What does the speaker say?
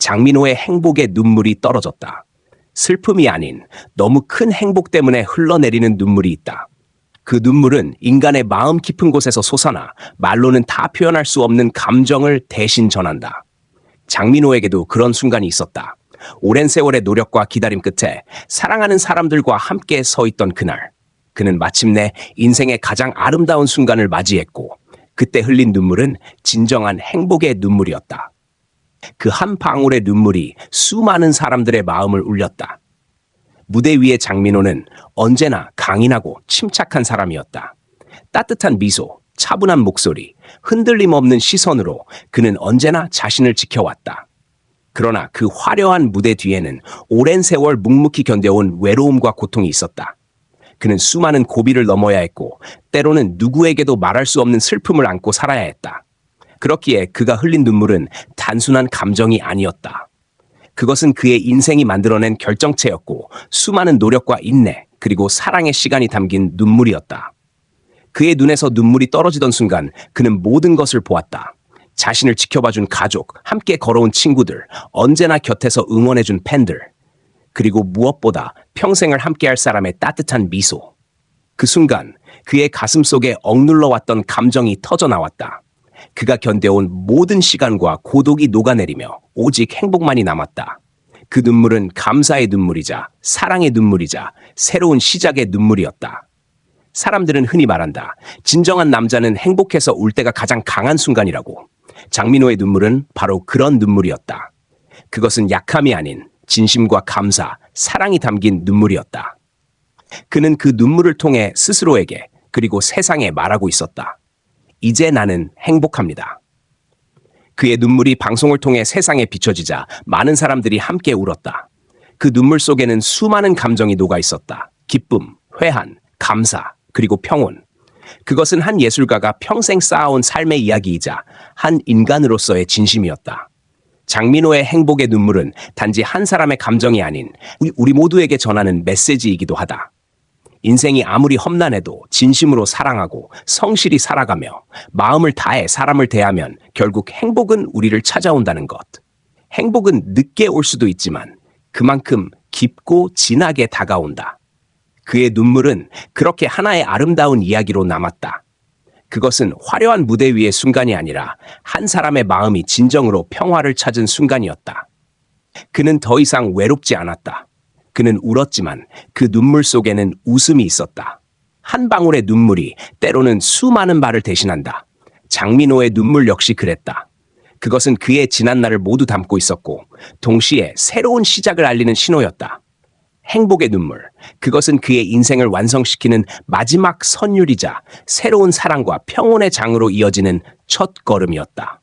장민호의 행복에 눈물이 떨어졌다. 슬픔이 아닌 너무 큰 행복 때문에 흘러내리는 눈물이 있다. 그 눈물은 인간의 마음 깊은 곳에서 솟아나 말로는 다 표현할 수 없는 감정을 대신 전한다. 장민호에게도 그런 순간이 있었다. 오랜 세월의 노력과 기다림 끝에 사랑하는 사람들과 함께 서 있던 그날. 그는 마침내 인생의 가장 아름다운 순간을 맞이했고, 그때 흘린 눈물은 진정한 행복의 눈물이었다. 그 한 방울의 눈물이 수많은 사람들의 마음을 울렸다. 무대 위의 장민호는 언제나 강인하고 침착한 사람이었다. 따뜻한 미소, 차분한 목소리, 흔들림 없는 시선으로 그는 언제나 자신을 지켜왔다. 그러나 그 화려한 무대 뒤에는 오랜 세월 묵묵히 견뎌온 외로움과 고통이 있었다. 그는 수많은 고비를 넘어야 했고, 때로는 누구에게도 말할 수 없는 슬픔을 안고 살아야 했다. 그렇기에 그가 흘린 눈물은 단순한 감정이 아니었다. 그것은 그의 인생이 만들어낸 결정체였고, 수많은 노력과 인내, 그리고 사랑의 시간이 담긴 눈물이었다. 그의 눈에서 눈물이 떨어지던 순간 그는 모든 것을 보았다. 자신을 지켜봐준 가족, 함께 걸어온 친구들, 언제나 곁에서 응원해준 팬들, 그리고 무엇보다 평생을 함께할 사람의 따뜻한 미소. 그 순간 그의 가슴 속에 억눌러 왔던 감정이 터져 나왔다. 그가 견뎌온 모든 시간과 고독이 녹아내리며 오직 행복만이 남았다. 그 눈물은 감사의 눈물이자 사랑의 눈물이자 새로운 시작의 눈물이었다. 사람들은 흔히 말한다. 진정한 남자는 행복해서 울 때가 가장 강한 순간이라고. 장민호의 눈물은 바로 그런 눈물이었다. 그것은 약함이 아닌 진심과 감사, 사랑이 담긴 눈물이었다. 그는 그 눈물을 통해 스스로에게 그리고 세상에 말하고 있었다. 이제 나는 행복합니다. 그의 눈물이 방송을 통해 세상에 비춰지자 많은 사람들이 함께 울었다. 그 눈물 속에는 수많은 감정이 녹아 있었다. 기쁨, 회한, 감사, 그리고 평온. 그것은 한 예술가가 평생 쌓아온 삶의 이야기이자 한 인간으로서의 진심이었다. 장민호의 행복의 눈물은 단지 한 사람의 감정이 아닌 우리, 모두에게 전하는 메시지이기도 하다. 인생이 아무리 험난해도 진심으로 사랑하고 성실히 살아가며 마음을 다해 사람을 대하면 결국 행복은 우리를 찾아온다는 것. 행복은 늦게 올 수도 있지만 그만큼 깊고 진하게 다가온다. 그의 눈물은 그렇게 하나의 아름다운 이야기로 남았다. 그것은 화려한 무대 위의 순간이 아니라 한 사람의 마음이 진정으로 평화를 찾은 순간이었다. 그는 더 이상 외롭지 않았다. 그는 울었지만 그 눈물 속에는 웃음이 있었다. 한 방울의 눈물이 때로는 수많은 말을 대신한다. 장민호의 눈물 역시 그랬다. 그것은 그의 지난 날을 모두 담고 있었고, 동시에 새로운 시작을 알리는 신호였다. 행복의 눈물. 그것은 그의 인생을 완성시키는 마지막 선율이자 새로운 사랑과 평온의 장으로 이어지는 첫 걸음이었다.